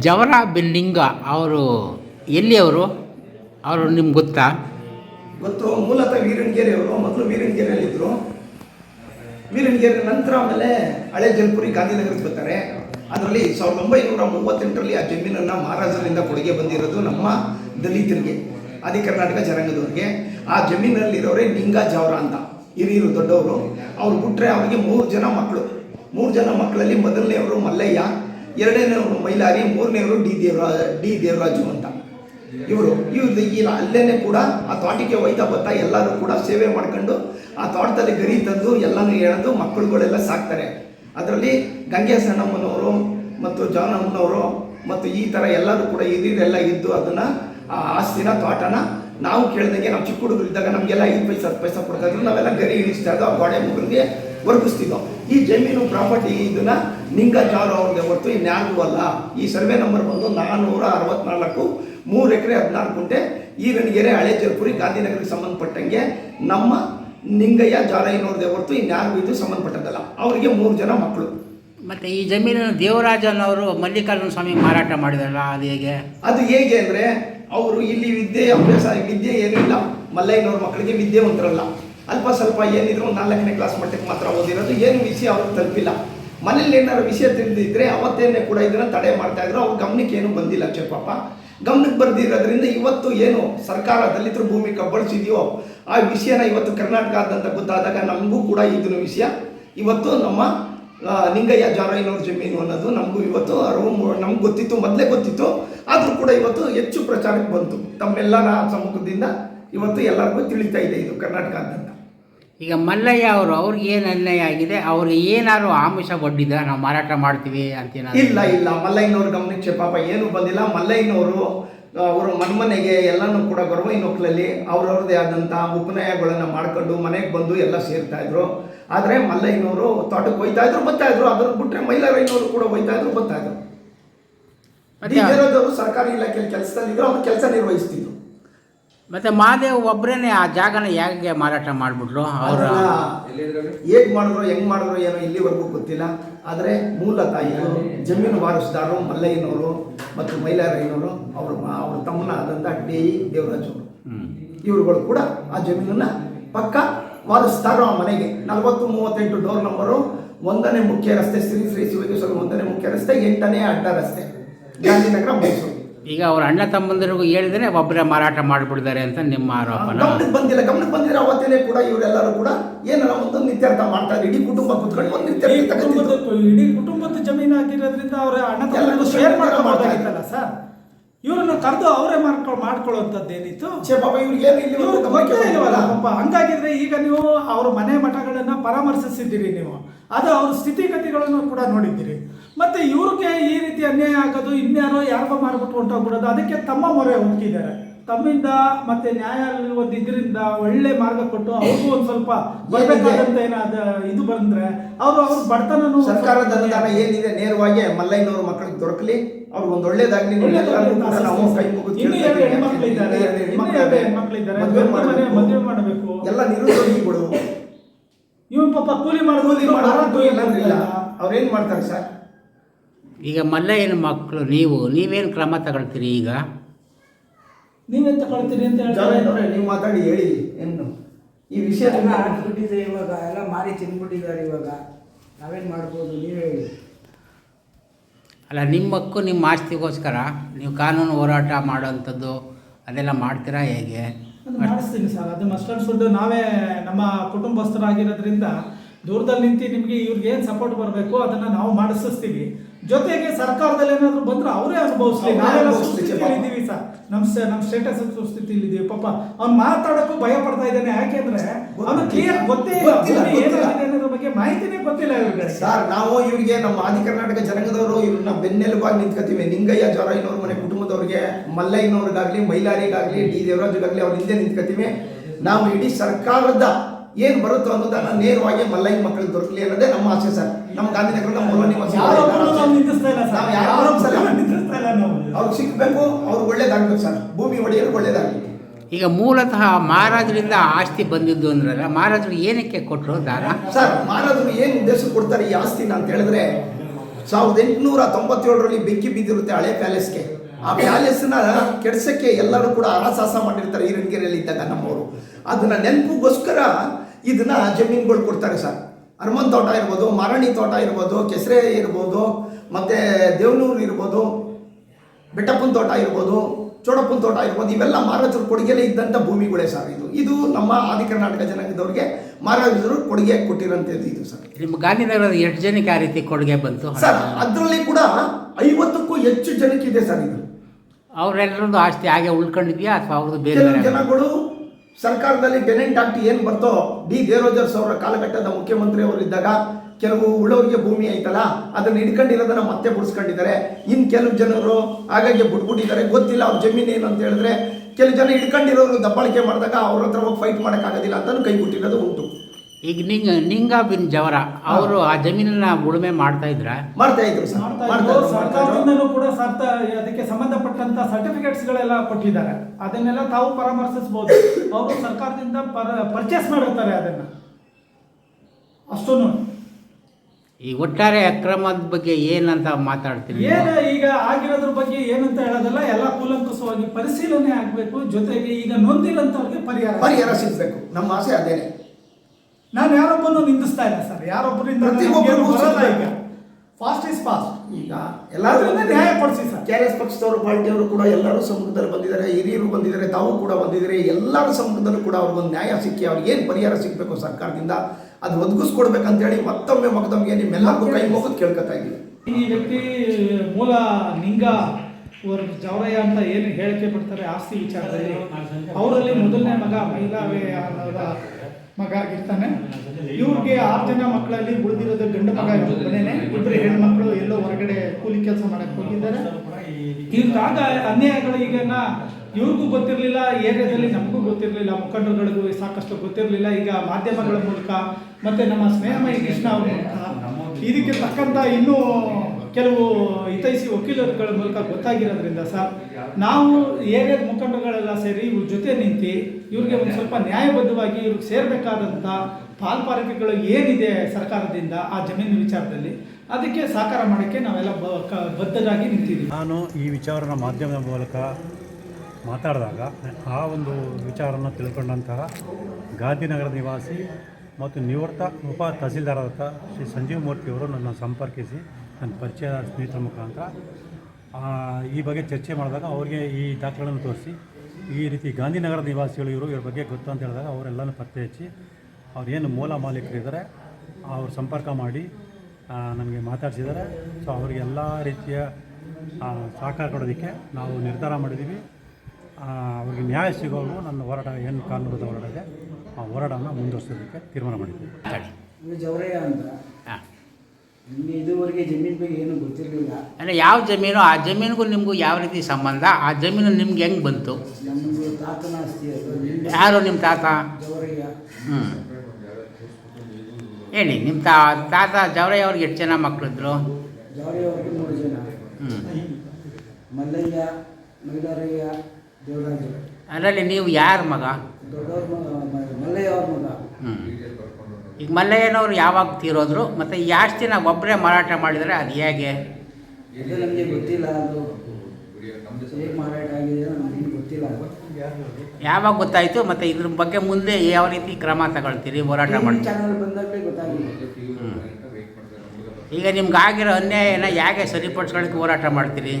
ಜವರ ಬಿಲ್ಲಿಂಗ ಅವರು ಎಲ್ಲಿಯವರು? ಅವರು ಅವರು ನಿಮ್ಗೆ ಗೊತ್ತಾ? ಗೊತ್ತು. ಮೂಲತಃ ವೀರಣ್ಗೆರೆ ಅವರು ಮೊದಲು ವೀರಣ್ಗೆರೆಯಲ್ಲಿದ್ದರು ವೀರಣ್ಗೆರೆ ನಂತರ ಆಮೇಲೆ ಹಳೆ ಜಲ್ಪುರಿ ಗಾಂಧಿನಗರಕ್ಕೆ ಬರ್ತಾರೆ. ಅದರಲ್ಲಿ ಸಾವಿರದ ಒಂಬೈನೂರ ಮೂವತ್ತೆಂಟರಲ್ಲಿ ಆ ಜಮೀನನ್ನು ಮಹಾರಾಜರಿಂದ ಕೊಡುಗೆ ಬಂದಿರೋದು ನಮ್ಮ ದಲಿತರಿಗೆ, ಆದಿ ಕರ್ನಾಟಕ ಜನಾಂಗದವ್ರಿಗೆ. ಆ ಜಮೀನಲ್ಲಿರೋರೇ ನಿಂಗ ಜಾವರ ಅಂತ. ಹಿರಿಯರು, ದೊಡ್ಡವರು. ಅವ್ರು ಬಿಟ್ಟರೆ ಅವರಿಗೆ ಮೂರು ಜನ ಮಕ್ಕಳು. ಮೂರು ಜನ ಮಕ್ಕಳಲ್ಲಿ ಮೊದಲನೆಯವರು ಮಲ್ಲಯ್ಯ ಎರಡನೇವರು ಮೈಲಾರಿ ಮೂರನೇವರು ಡಿ ದೇವರಾಜ ಡಿ ದೇವರಾಜು ಅಂತ. ಇವರು ಇವ್ರದ್ದು ಈ ಅಲ್ಲೇನೆ ಕೂಡ ಆ ತೋಟಕ್ಕೆ ಒಯ್ತಾ ಬರ್ತಾ ಎಲ್ಲರೂ ಕೂಡ ಸೇವೆ ಮಾಡ್ಕೊಂಡು ಆ ತೋಟದಲ್ಲಿ ಗರಿ ತಂದು ಎಲ್ಲನೂ ಎಳೆದು ಮಕ್ಕಳುಗಳೆಲ್ಲ ಸಾಕ್ತಾರೆ. ಅದರಲ್ಲಿ ಗಂಗೆ ಸಣ್ಣಮ್ಮನವರು ಮತ್ತು ಜಾನಮ್ಮನವರು ಮತ್ತು ಈ ಥರ ಎಲ್ಲರೂ ಕೂಡ ಹಿರಿಯರೆಲ್ಲ ಇದ್ದು ಅದನ್ನು ಆ ಆಸ್ತಿನ ತೋಟನ ನಾವು ಕೇಳಿದಂಗೆ ನಮ್ಮ ಚಿಕ್ಕ ಹುಡುಗರು ಇದ್ದಾಗ ನಮಗೆಲ್ಲ ಐದು ಪೈಸೆ ಹತ್ತು ಪೈಸಾ ಕೊಡ್ತಾ ಇದ್ರು ನಾವೆಲ್ಲ ಗರಿ ಇಳಿಸ್ತಾ ಇದ್ದೋ ಗೋಡೆ ಮುಗಿಗೆ ವರ್ಗಿಸ್ತಿದ್ದೋ ಈ ಜಮೀನು ಪ್ರಾಪರ್ಟಿ ಇದನ್ನ ನಿಂಗ ಜಾರು ಅವ್ರಿಗೆ ಹೊರತು ಇನ್ಯಾರಿಗೂ ಅಲ್ಲ. ಈ ಸರ್ವೆ ನಂಬರ್ ಬಂದು ನಾನ್ನೂರ ಅರವತ್ನಾಲ್ಕು ಮೂರು ಎಕರೆ ಹದಿನಾರು ಗುಂಟೆ ಈರಣಿಗೆರೆ ಹಳೆ ಜರ್ಪುರಿ ಗಾಂಧಿನಗರಕ್ಕೆ ಸಂಬಂಧಪಟ್ಟಂಗೆ ನಮ್ಮ ನಿಂಗಯ್ಯ ಜಾರಯ್ಯನವ್ರದೇ ಹೊರತು ಇನ್ಯಾರಿಗೂ ಇದು ಸಂಬಂಧಪಟ್ಟದ್ದಲ್ಲ. ಅವರಿಗೆ ಮೂರು ಜನ ಮಕ್ಕಳು. ಮತ್ತು ಈ ಜಮೀನನ್ನು ದೇವರಾಜನವರು ಮಲ್ಲಿಕಾರ್ಜುನ ಸ್ವಾಮಿ ಮಾರಾಟ ಮಾಡಿದಾರಲ್ಲ ಅದು ಹೇಗೆ? ಅದು ಹೇಗೆ ಅಂದರೆ ಅವರು ಇಲ್ಲಿ ವಿದ್ಯೆ, ಅಭ್ಯಾಸ, ವಿದ್ಯೆ ಏನೂ ಇಲ್ಲ. ಮಲ್ಲಯ್ಯನವ್ರ ಮಕ್ಕಳಿಗೆ ವಿದ್ಯಾವಂತರಲ್ಲ ಅಲ್ಪ ಸ್ವಲ್ಪ ಏನಿದ್ರು ನಾಲ್ಕನೇ ಕ್ಲಾಸ್ ಮಟ್ಟಕ್ಕೆ ಮಾತ್ರ ಓದಿರೋದು. ಏನು ವಿಷಯ ಅವ್ರಿಗೆ ತಲುಪಿಲ್ಲ. ಮನೇಲಿ ಏನಾದ್ರು ವಿಷಯ ತಿಳಿದಿದ್ರೆ ಅವತ್ತೇನೆ ಕೂಡ ಇದನ್ನು ತಡೆ ಮಾಡ್ತಾ ಇದ್ರು. ಅವ್ರ ಗಮನಕ್ಕೆ ಏನು ಬಂದಿಲ್ಲ ಚೆಪ್ಪಪ್ಪ ಗಮನಕ್ಕೆ ಬರ್ದಿರೋದ್ರಿಂದ ಇವತ್ತು ಏನು ಸರ್ಕಾರ ದಲಿತರು ಭೂಮಿ ಕಬ್ಬಳಿಸಿದೆಯೋ, ಆ ವಿಷಯನ ಇವತ್ತು ಕರ್ನಾಟಕದಂತ ಗೊತ್ತಾದಾಗ ನಮಗೂ ಕೂಡ ಇದನ್ನು ವಿಷಯ. ಇವತ್ತು ನಮ್ಮ ನಿಂಗಯ್ಯ ಜಾರಯ್ಯನವ್ರ ಜಮೀನು ಅನ್ನೋದು ನಮಗೂ ಇವತ್ತು ನಮ್ಗೆ ಗೊತ್ತಿತ್ತು ಮೊದಲೇ ಗೊತ್ತಿತ್ತು. ಆದರೂ ಕೂಡ ಇವತ್ತು ಹೆಚ್ಚು ಪ್ರಚಾರಕ್ಕೆ ಬಂತು. ತಮ್ಮೆಲ್ಲರ ಸಮ್ಮುಖದಿಂದ ಇವತ್ತು ಎಲ್ಲರಿಗೂ ತಿಳಿತಾ ಇದೆ ಇದು ಅಂತ ಈಗ ಮಲ್ಲಯ್ಯ ಅವರು ಅವ್ರಿಗೆ ಏನು ಅನ್ಯಾಯ ಆಗಿದೆ? ಅವ್ರಿಗೆ ಏನಾದ್ರು ಆಮಿಷ ಒಡ್ಡಿದ ನಾವು ಮಾರಾಟ ಮಾಡ್ತೀವಿ ಅಂತ ಇಲ್ಲ ಇಲ್ಲ. ಮಲ್ಲಯ್ಯನವ್ರ ಗಮನಕ್ಕೆ ಪಾಪ ಏನು ಬಂದಿಲ್ಲ. ಮಲ್ಲಯ್ಯನವರು ಅವರು ಮನ್ಮನೆಗೆ ಎಲ್ಲನೂ ಕೂಡ ಗೊರವೈನೊಕ್ಲಲ್ಲಿ ಅವ್ರವ್ರದೇ ಆದಂಥ ಉಪನಯಗಳನ್ನು ಮಾಡ್ಕೊಂಡು ಮನೆಗೆ ಬಂದು ಎಲ್ಲ ಸೇರ್ತಾ ಇದ್ರು. ಆದರೆ ಮಲ್ಲಯ್ಯನವರು ತೋಟಕ್ಕೆ ಹೋಯ್ತಾ ಇದ್ರು ಬರ್ತಾ ಇದ್ರು. ಅದನ್ನು ಬಿಟ್ರೆ ಮೈಲಾರಯ್ಯನವರು ಕೂಡ ಹೋಯ್ತಾ ಇದ್ರು ಬರ್ತಾ ಇದ್ರು. ಇರೋದವರು ಸರ್ಕಾರಿ ಇಲಾಖೆಯಲ್ಲಿ ಕೆಲಸದಲ್ಲಿದ್ರು ಅವ್ರು ಕೆಲಸ ನಿರ್ವಹಿಸ್ತಿದ್ರು. ಮತ್ತೆ ಮಹಾದೇವ್ ಒಬ್ಬರೇನೆ ಆ ಜಾಗನ ಹೇಗೆ ಮಾರಾಟ ಮಾಡಿಬಿಟ್ರು? ಅವರ ಹೇಗ್ ಮಾಡಿದ್ರು ಹೆಂಗ್ ಮಾಡಿದ್ರು ಏನೋ ಇಲ್ಲಿವರೆಗೂ ಗೊತ್ತಿಲ್ಲ. ಆದರೆ ಮೂಲತಃ ಇದು ಜಮೀನು ವಾರಸುದಾರರು ಮಲ್ಲಯ್ಯನವರು ಮತ್ತು ಮೈಲಾರಯ್ಯನವರು ಅವರು ಅವ್ರ ತಮ್ಮನ ಆದಂಥ ಡಿ. ದೇವರಾಜು ಅವರು. ಇವರುಗಳು ಕೂಡ ಆ ಜಮೀನನ್ನ ಪಕ್ಕ ವಾರಸ್ತಾರೋ ಆ ಮನೆಗೆ. ನಲವತ್ತು ಮೂವತ್ತೆಂಟು ಡೋರ್ ನಂಬರು ಒಂದನೇ ಮುಖ್ಯ ರಸ್ತೆ ಶ್ರೀ ಶ್ರೀ ಶಿವಜೇಶ್ವರ ಒಂದನೇ ಮುಖ್ಯ ರಸ್ತೆ ಎಂಟನೇ ಅಡ್ಡ ರಸ್ತೆ. ಗಾಂಧಿನಗರ ಮೈಸೂರು. ಈಗ ಅವ್ರ ಅಣ್ಣ ತಮ್ಮಂದಿರಿಗೂ ಹೇಳಿದ್ರೆ ಒಬ್ಬರೇ ಮಾರಾಟ ಮಾಡಿಬಿಡ್ತಾರೆ ಅಂತ ನಿಮ್ಮ ಆರೋಪ ಗಮನಕ್ಕೆ ಬಂದಿಲ್ಲ ಗಮನಕ್ಕೆ ಬಂದಿರೋ ಅವತ್ತೇನೆ ಕೂಡ ಇವರೆಲ್ಲರೂ ಕೂಡ ಏನಲ್ಲ ಒಂದು ನಿತ್ಯಾರ್ಥ ಮಾಡ್ತಾರೆ ಇಡೀ ಕುಟುಂಬ ಕುತ್ಕೊಂಡು ಒಂದು ನಿತ್ಯಾರ್ಥ. ಇಡೀ ಕುಟುಂಬದ ಜಮೀನು ಆಗಿರೋದ್ರಿಂದ ಅವರ ಅಣ್ಣ ಶೇರ್ ಮಾಡ್ಕೊಬೋದಾಗಿತ್ತಲ್ಲ ಸರ್? ಇವರನ್ನು ಕರೆದು ಅವರೇ ಮಾಡ್ಕೊ ಮಾಡ್ಕೊಳ್ಳುವಂಥದ್ದು ಏನಿತ್ತು ಪಾಪ ಹಂಗಾಗಿದ್ರೆ ಈಗ ನೀವು ಅವ್ರ ಮನೆ ಮಠಗಳನ್ನ ಪರಾಮರ್ಶಿಸಿದ್ದೀರಿ ನೀವು. ಅದು ಅವ್ರ ಸ್ಥಿತಿಗತಿಗಳನ್ನು ಕೂಡ ನೋಡಿದ್ದೀರಿ. ಮತ್ತೆ ಇವ್ರಿಗೆ ಈ ರೀತಿ ಅನ್ಯಾಯ ಆಗೋದು ಇನ್ಯಾರೋ ಯಾರಿಗೋ ಮಾರ್ಬಿಟ್ಟು ಹೊಂಟೋಗ್ಬಿಡೋದು ಅದಕ್ಕೆ ತಮ್ಮ ಮೊರೆ ಹೋಗ್ತಿದ್ದಾರೆ ತಮ್ಮಿಂದ ಮತ್ತೆ ನ್ಯಾಯಾಲಯ ಒಂದು ಇದರಿಂದ ಒಳ್ಳೆ ಮಾರ್ಗ ಕೊಟ್ಟು ಅವ್ರಿಗೂ ಒಂದು ಸ್ವಲ್ಪ ಬರ್ಬೇಕಾದಂತ ಏನಾದ ಇದು ಬಂದ್ರೆ ಅವರು ಅವ್ರ ಬಡತನ ಸರ್ಕಾರದ ಅನುದಾನ ಏನಿದೆ ನೇರವಾಗಿ ಮಲ್ಲಯ್ಯನವ್ರ ಮಕ್ಕಳಿಗೆ ದೊರಕಲಿ ಅವ್ರಿಗೆ ಒಂದು ಒಳ್ಳೇದಾಗ್ಲಿ ಮದುವೆ ಮಾಡಬೇಕು. ಎಲ್ಲ ನಿರುದ್ಯೋಗಿಗಳು ಇವನ್ ಪಾಪ ಕೂಲಿ ಮಾಡಿ ಕೂಲಿ ಮಾಡೋದು ಇಲ್ಲ ಅವ್ರೇನ್ ಮಾಡ್ತಾರೆ ಸರ್? ಈಗ ಮಲ್ಲಯ್ಯನ ಮಕ್ಕಳು ನೀವು ನೀವೇನು ಕ್ರಮ ತಗೊಳ್ತೀರಿ ಈಗ? ನೀವೇನ್ ತಗೊಳ್ತೀರಿ ಅಂತ ಹೇಳ್ತಾರೆ. ನೀವು ಮಾತಾಡಿ ಹೇಳಿ ಏನು? ಈ ವಿಷಯ ಎಲ್ಲ ಹಾಕ್ಬಿಟ್ಟಿದೆ ಇವಾಗ ಎಲ್ಲ ಮಾರಿ ತಿಂದ್ಬಿಟ್ಟಿದ್ದಾರೆ ಇವಾಗ. ನಾವೇನು ಮಾಡ್ಬೋದು ನೀವೇ ಹೇಳಿ. ಅಲ್ಲ ನಿಮ್ಮ ಹಕ್ಕು ನಿಮ್ಮ ಆಸ್ತಿಗೋಸ್ಕರ ನೀವು ಕಾನೂನು ಹೋರಾಟ ಮಾಡೋವಂಥದ್ದು ಅದೆಲ್ಲ ಮಾಡ್ತೀರಾ ಹೇಗೆ? ಅದು ಮಾಡಿಸ್ತೀನಿ ಸರ್ ಅದು ಮಸ್ಟರ್ಡ್ ಫುಡ್ ನಾವೇ ನಮ್ಮ ಕುಟುಂಬಸ್ಥರಾಗಿರೋದ್ರಿಂದ ದೂರದಲ್ಲಿ ನಿಂತು ನಿಮಗೆ ಇವ್ರಿಗೆ ಏನು ಸಪೋರ್ಟ್ ಬರಬೇಕು ಅದನ್ನ ನಾವು ಮಾಡಿಸ್ತೀವಿ ಜೊತೆಗೆ ಸರ್ಕಾರದಲ್ಲಿ ಏನಾದರೂ ಬಂದ್ರೆ ಅವರೇ ಅನುಭವಿಸ್ಲಿ. ನಾವೆಲ್ಲ ಸುಸ್ಥಿತಿಯಲ್ಲಿ ಇದ್ದೀವಿ ಸರ್. ನಮ್ಮ ನಮ್ಮ ಸ್ಟೇಟಸ್ ಸುಸ್ಥಿತಿಯಲ್ಲಿ ಇದ್ದೀವಿ ಪಾಪ ಅವ್ನು ಮಾತಾಡೋಕ್ಕೂ ಭಯ ಪಡ್ತಾ ಇದ್ದಾನೆ. ಯಾಕೆಂದ್ರೆ ಅವನು ಕ್ಲಿಯರ್ ಗೊತ್ತೇ ಅನ್ನೋದ್ರ ಬಗ್ಗೆ ಮಾಹಿತಿನೇ ಗೊತ್ತಿಲ್ಲ ಇವ್ರಿಗೆ. ಸರ್ ನಾವು ಇವ್ರಿಗೆ ನಮ್ಮ ಆದಿ ಕರ್ನಾಟಕ ಜನಾಂಗದವರು ಇವ್ರನ್ನ ಬೆನ್ನೆಲುಬಾಗಿ ನಿಂತ್ಕೋತೀವಿ. ನಿಂಗಯ್ಯ ಜಾರಯ್ಯನವ್ರ ಮನೆ ಕುಟುಂಬದವ್ರಿಗೆ ಮಲ್ಲಯ್ಯನವ್ರಿಗಾಗ್ಲಿ ಮೈಲಾರಿಗಾಗ್ಲಿ ಡಿ. ದೇವರಾಜ್ಗಾಗ್ಲಿ ಅವ್ರ ಹಿಂದೆ ನಿಂತ್ಕೋತೀವಿ. ನಾವು ಇಡೀ ಸರ್ಕಾರದ ಏನ್ ಬರುತ್ತೋ ಅನ್ನೋದನ್ನ ನೇರವಾಗಿ ಮಲ್ಲಯ್ಯ ಮಕ್ಕಳಿಗೆ ದೊರಕಲಿ ಅನ್ನೋದೇ ನಮ್ಮ ಆಸೆ ಸರ್. ನಮ್ಮ ಗಾಂಧಿನಗರ ಯಾರೊಬ್ಬರು ನಾವು ನಾವು ಅವ್ರಿಗೆ ಸಿಕ್ಬೇಕು ಅವ್ರಿಗೆ ಒಳ್ಳೇದಾಗ್ಬೇಕು ಸರ್. ಭೂಮಿ ಒಡೆಯಲು ಒಳ್ಳೇದಾಗಲಿ. ಈಗ ಮೂಲತಃ ಮಹಾರಾಜರಿಂದ ಆಸ್ತಿ ಬಂದಿದ್ದು ಅಂದ್ರೆ ಮಹಾರಾಜರು ಏನಕ್ಕೆ ಕೊಟ್ಟರು ದಾನ ಸರ್ ಮಹಾರಾಜರು ಏನು ಉದ್ದೇಶ ಕೊಡ್ತಾರೆ ಈ ಆಸ್ತಿನ ಅಂತ ಹೇಳಿದ್ರೆ ಸಾವಿರದ ಎಂಟುನೂರ ತೊಂಬತ್ತೇಳರಲ್ಲಿ ಬೆಂಕಿ ಬಿದ್ದಿರುತ್ತೆ ಹಳೆ ಪ್ಯಾಲೇಸ್ಗೆ. ಆ ಪ್ಯಾಲೇಸ್ನ ಕೆಡ್ಸೋಕ್ಕೆ ಎಲ್ಲರೂ ಕೂಡ ಹರಸಾಹಸ ಮಾಡಿರ್ತಾರೆ ಈರಣ್ಗೆರೆಯಲ್ಲಿ ಇದ್ದಾಗ ನಮ್ಮವರು. ಅದನ್ನ ನೆನಪಿಗೋಸ್ಕರ ಇದನ್ನ ಜಮೀನುಗಳು ಕೊಡ್ತಾರೆ ಸರ್. ಹನುಮನ್ ತೋಟ ಇರ್ಬೋದು ಮರಣಿ ತೋಟ ಇರ್ಬೋದು ಕೆಸರೆ ಇರ್ಬೋದು ಮತ್ತೆ ದೇವನೂರು ಇರ್ಬೋದು ಬೆಟ್ಟಪ್ಪನ ತೋಟ ಇರ್ಬೋದು ಚೋಡಪ್ಪನ ತೋಟ ಇರ್ಬೋದು ಇವೆಲ್ಲ ಮಹಾರಾಜರು ಕೊಡುಗೆಲೇ ಇದ್ದಂಥ ಭೂಮಿಗಳೇ ಸರ್ ಇದು. ಇದು ನಮ್ಮ ಆದಿ ಕರ್ನಾಟಕ ಜನಾಂಗದವ್ರಿಗೆ ಮಹಾರಾಜರು ಕೊಡುಗೆ ಕೊಟ್ಟಿರೋಂಥದ್ದು ಇದು ಸರ್. ನಿಮ್ಮ ಗಾಂಧಿನಗರದ ಎಷ್ಟು ಜನಕ್ಕೆ ಆ ರೀತಿ ಕೊಡುಗೆ ಬಂತು? ಸರ್ ಅದರಲ್ಲಿ ಕೂಡ ಐವತ್ತಕ್ಕೂ ಹೆಚ್ಚು ಜನಕ್ಕಿದೆ ಸರ್ ಇದು. ಅವರೆಲ್ಲರದ್ದು ಆಸ್ತಿ ಹಾಗೆ ಉಳ್ಕೊಂಡಿದ್ಯಾ ಅಥವಾ ಅವ್ರದ್ದು ಬೇರೆ ಕೆಲವು ಬೇರೆ ಜನಗಳು ಸರ್ಕಾರದಲ್ಲಿ ಟೆನೆಂಟ್ ಆಕ್ಟ್ ಏನು ಬರ್ತೋ ಡಿ. ದೇವರಾಜರ್ಸ್ ಅವರ ಕಾಲಘಟ್ಟದ ಮುಖ್ಯಮಂತ್ರಿ ಅವರು ಇದ್ದಾಗ ಕೆಲವು ಉಳ್ಳವರಿಗೆ ಭೂಮಿ ಐತಲ್ಲ ಅದನ್ನ ಹಿಡ್ಕೊಂಡಿರೋದನ್ನ ಮತ್ತೆ ಬಿಡಿಸ್ಕೊಂಡಿದ್ದಾರೆ ಇನ್ನು ಕೆಲವು ಜನರು ಹಾಗಾಗಿ ಬಿಟ್ಬಿಟ್ಟಿದ್ದಾರೆ ಗೊತ್ತಿಲ್ಲ ಅವ್ರ ಜಮೀನು ಏನು ಅಂತ ಹೇಳಿದ್ರೆ ಕೆಲವು ಜನ ಹಿಡ್ಕೊಂಡಿರೋರು ದಬ್ಬಾಳಿಕೆ ಮಾಡಿದಾಗ ಅವ್ರ ಹತ್ರ ಹೋಗಿ ಫೈಟ್ ಮಾಡೋಕ್ಕಾಗೋದಿಲ್ಲ ಅಂತಲೂ ಕೈ ಬಿಟ್ಟಿರೋದು ಉಂಟು. ಈಗ ನಿಂಗ ನಿಂಗ ಬಿನ್ ಜವರ ಅವರು ಆ ಜಮೀನನ್ನ ಉಳುಮೆ ಮಾಡ್ತಾ ಇದ್ರ? ಮಾಡ್ತಾ ಇದ್ರು ಸರ್ ಮಾಡ್ತಾ ಇದ್ರು. ಸರ್ಕಾರದಿಂದಲೂ ಕೂಡ ಸರ್ತ ಅದಕ್ಕೆ ಸಂಬಂಧಪಟ್ಟಂತ ಸರ್ಟಿಫಿಕೇಟ್ಸ್ ಗಳೆಲ್ಲ ಕೊಟ್ಟಿದ್ದಾರೆ. ಅದನ್ನೆಲ್ಲ ತಾವು ಪರಾಮರ್ಶಿಸಬಹುದು ಅವರು ಸರ್ಕಾರದಿಂದ ಪರ್ಚೇಸ್ ಮಾಡಿರ್ತಾರೆ ಅದನ್ನ. ಅಷ್ಟೂನು. ಈ ಒಟ್ಟಾರೆ ಅಕ್ರಮದ ಬಗ್ಗೆ ಏನಂತ ಮಾತಾಡ್ತೀರಿ ನೀವು? ಏನು ಈಗ ಆಗಿರೋದ್ರ ಬಗ್ಗೆ ಏನಂತ ಹೇಳೋದಲ್ಲ ಎಲ್ಲ ಕೂಲಂಕುಷವಾಗಿ ಪರಿಶೀಲನೆ ಆಗಬೇಕು. ಜೊತೆಗೆ ಈಗ ನೊಂದಿರೋಂಥವ್ರಿಗೆ ಪರಿಹಾರ. ಪರಿಹಾರ ಸಿಗ್ಬೇಕು. ನಮ್ಮ ಆಸೆ ಅದೇನೆ. ನಾನು ಯಾರೊಬ್ಬನು ನಿಂದಿಸ್ತಾ ಇಲ್ಲ ಸರ್. ಯಾರೊಬ್ಬರಿಂದ ಪ್ರತಿಯೊಬ್ಬರಿಗೂ ಬರಲ್ಲ ಈಗ. ಫಾಸ್ಟ್ ಇಸ್ ಫಾಸ್ಟ್ ಈಗ ಎಲ್ಲರೂ ನ್ಯಾಯ ಪಡಿಸಿ ಸರ್. ಕೆ ಆರ್ ಎಸ್ ಪಕ್ಷದವರು ಪಾರ್ಟಿಯವರು ಕೂಡ ಎಲ್ಲರೂ ಸಮುದ್ರದಲ್ಲಿ ಬಂದಿದ್ದಾರೆ ಹಿರಿಯರು ಬಂದಿದ್ದಾರೆ ತಾವು ಕೂಡ ಬಂದಿದ್ದಾರೆ. ಎಲ್ಲರೂ ಸಮ್ಮುಖದಲ್ಲೂ ಕೂಡ ಅವ್ರಿಗೊಂದು ನ್ಯಾಯ ಸಿಕ್ಕಿ ಅವ್ರಿಗೆ ಏನು ಪರಿಹಾರ ಸಿಗಬೇಕು ಸರ್ಕಾರದಿಂದ ಅದು ಒದಗಿಸ್ಕೊಡ್ಬೇಕಂತೇಳಿ ಮತ್ತೊಮ್ಮೆ ಮಗದೊಮ್ಗೆ ನಿಮ್ಮೆಲ್ಲರಿಗೂ ಕೈ ಮುಗಿದು ಕೇಳ್ಕೊತಾ ಇದ್ದೀವಿ ಈ ವ್ಯಕ್ತಿ ಮೂಲ ನಿಂಗ ಅವರು ಜವರಯ್ಯ ಅಂತ ಏನು ಹೇಳಿಕೆ ಬಿಡ್ತಾರೆ ಆಸ್ತಿ ವಿಚಾರದಲ್ಲಿ? ಅವರಲ್ಲಿ ಮೊದಲನೇ ಮಗ ಮಹಿಳಾ ಮಗ ಆಗಿರ್ತಾನೆ. ಇವ್ರಿಗೆ ಆರು ಜನ ಮಕ್ಕಳಲ್ಲಿ ಉಳಿದಿರೋದು ಗಂಡು ಮಗ ಮನೇನೆ ಇಬ್ಬರು ಹೆಣ್ಮಕ್ಳು ಎಲ್ಲೋ ಹೊರಗಡೆ ಕೂಲಿ ಕೆಲಸ ಮಾಡಕ್ ಹೋಗಿದ್ದಾರೆ. ಇವ್ರಿಗಾಗ ಅನ್ಯಾಯಗಳು ಈಗ ಇವ್ರಿಗೂ ಗೊತ್ತಿರಲಿಲ್ಲ ಏರಿಯಾದಲ್ಲಿ ನಮಗೂ ಗೊತ್ತಿರಲಿಲ್ಲ, ಮುಖಂಡರುಗಳಿಗೂ ಸಾಕಷ್ಟು ಗೊತ್ತಿರಲಿಲ್ಲ. ಈಗ ಮಾಧ್ಯಮಗಳ ಮೂಲಕ ಮತ್ತೆ ನಮ್ಮ ಸ್ನೇಹಮಯ ಕೃಷ್ಣ ಅವ್ರ ಮೂಲಕ ಇದಕ್ಕೆ ತಕ್ಕಂತ ಇನ್ನೂ ಕೆಲವು ಹಿತೈಸಿ ವಕೀಲರುಗಳ ಮೂಲಕ ಗೊತ್ತಾಗಿರೋದ್ರಿಂದ ಸರ್, ನಾವು ಏರಿಯಾದ ಮುಖಂಡಗಳೆಲ್ಲ ಸೇರಿ ಇವ್ರ ಜೊತೆ ನಿಂತು ಇವ್ರಿಗೆ ಒಂದು ಸ್ವಲ್ಪ ನ್ಯಾಯಬದ್ಧವಾಗಿ ಇವ್ರಿಗೆ ಸೇರಬೇಕಾದಂಥ ಪಾಲ್ಪಾರಿಕೆಗಳು ಏನಿದೆ ಸರ್ಕಾರದಿಂದ ಆ ಜಮೀನು ವಿಚಾರದಲ್ಲಿ, ಅದಕ್ಕೆ ಸಹಕಾರ ಮಾಡೋಕ್ಕೆ ನಾವೆಲ್ಲ ಬದ್ಧರಾಗಿ ನಿಂತಿದ್ದೀವಿ. ನಾನು ಈ ವಿಚಾರನ ಮಾಧ್ಯಮದ ಮೂಲಕ ಮಾತಾಡಿದಾಗ, ಆ ಒಂದು ವಿಚಾರನ ತಿಳ್ಕೊಂಡಂತಹ ಗಾಂಧಿನಗರ ನಿವಾಸಿ ಮತ್ತು ನಿವೃತ್ತ ಉಪ ತಹಸೀಲ್ದಾರಾದ ಶ್ರೀ ಸಂಜೀವ್ ಮೂರ್ತಿಯವರು ನನ್ನ ಸಂಪರ್ಕಿಸಿ, ನನ್ನ ಪರಿಚಯ ಸ್ನೇಹಿತರ ಮುಖಾಂತರ ಈ ಬಗ್ಗೆ ಚರ್ಚೆ ಮಾಡಿದಾಗ ಅವ್ರಿಗೆ ಈ ದಾಖಲೆಗಳನ್ನು ತೋರಿಸಿ ಈ ರೀತಿ ಗಾಂಧಿನಗರ ನಿವಾಸಿಗಳು ಇವರು ಇವ್ರ ಬಗ್ಗೆ ಗೊತ್ತು ಅಂತ ಹೇಳಿದಾಗ ಅವರೆಲ್ಲನೂ ಪತ್ತೆ ಹಚ್ಚಿ ಅವ್ರೇನು ಮೂಲ ಮಾಲೀಕರಿದ್ದಾರೆ ಅವ್ರು ಸಂಪರ್ಕ ಮಾಡಿ ನಮಗೆ ಮಾತಾಡ್ಸಿದ್ದಾರೆ. ಸೊ ಅವರಿಗೆ ಎಲ್ಲ ರೀತಿಯ ಆ, ಸಹಕಾರ ಕೊಡೋದಕ್ಕೆ ನಾವು ನಿರ್ಧಾರ ಮಾಡಿದ್ದೀವಿ. ಆ, ಅವ್ರಿಗೆ ನ್ಯಾಯ ಸಿಗೋವು ನನ್ನ ಹೋರಾಟ ಏನು ಕಾನೂನದ ಹೋರಾಟ ಇದೆ ಆ ಹೋರಾಟನ ಮುಂದುವರಿಸೋದಕ್ಕೆ ತೀರ್ಮಾನ ಮಾಡಿದ್ದೀವಿ. ಜವರಯ್ಯ ಅಂತ. ಹಾಂ. ನಿಮಗೆ ಇದುವರೆಗೆ ಜಮೀನ್ ಬಗ್ಗೆ ಏನು ಗೊತ್ತಿರಲಿಲ್ಲ. ಅಂದರೆ ಯಾವ ಜಮೀನು ಆ ಜಮೀನಿಗೂ ನಿಮಗೂ ಯಾವ ರೀತಿ ಸಂಬಂಧ ಆ ಜಮೀನು ನಿಮ್ಗೆ ಹೆಂಗ್ ಬಂತು? ನಮ್ಮದು ತಾತನ ಆಸ್ತಿ ಅದು. ನಿಮ್ದು ಯಾರು ನಿಮ್ಮ ತಾತ? ಜವರಯ್ಯ. ಹ್ಞೂ ಹೇಳಿ ನಿಮ್ಮ ತಾ ತಾತ ಜವರಯ್ಯ ಅವ್ರಿಗೆ ಎಷ್ಟು ಜನ ಮಕ್ಕಳಿದ್ರು ಜವರಯ್ಯ ಅವ್ರಿಗೆ ಮೂರು ಜನ. ಹ್ಞೂ ಮಲ್ಲಯ್ಯ ಮೈಲಾರಯ್ಯ ದೇವರಾಜು. ಅದರಲ್ಲಿ ನೀವು ಯಾರ ಮಗ? ದೊಡ್ಡವ್ರ ಮಗ ಮ- ಮಲ್ಲಯ್ಯ ಅವ್ರ ಮಗ. ಈಗ ಮಲ್ಲಯ್ಯನವರು ಯಾವಾಗ ತೀರೋದ್ರು ಮತ್ತು ಈ ಆಸ್ತಿನ ಒಬ್ಬರೇ ಮಾರಾಟ ಮಾಡಿದರೆ ಅದು ಹೇಗೆ? ಅದು ನಮಗೆ ಗೊತ್ತಿಲ್ಲ ಅದು ಹೇಗೆ ಮಾರಾಟ ಆಗಿದೆ ನಮಗೇನು ಗೊತ್ತಿಲ್ಲ. ಯಾವಾಗ ಗೊತ್ತಾಯಿತು ಮತ್ತು ಇದ್ರ ಬಗ್ಗೆ ಮುಂದೆ ಯಾವ ರೀತಿ ಕ್ರಮ ತಗೊಳ್ತೀರಿ ಹೋರಾಟ ಮಾಡ್ತೀರಿ? ಈಗ ನಿಮ್ಗೆ ಆಗಿರೋ ಅನ್ಯಾಯನ ಹೇಗೆ ಸರಿಪಡಿಸ್ಕೊಳ್ಳೋಕೆ ಹೋರಾಟ ಮಾಡ್ತೀರಿ?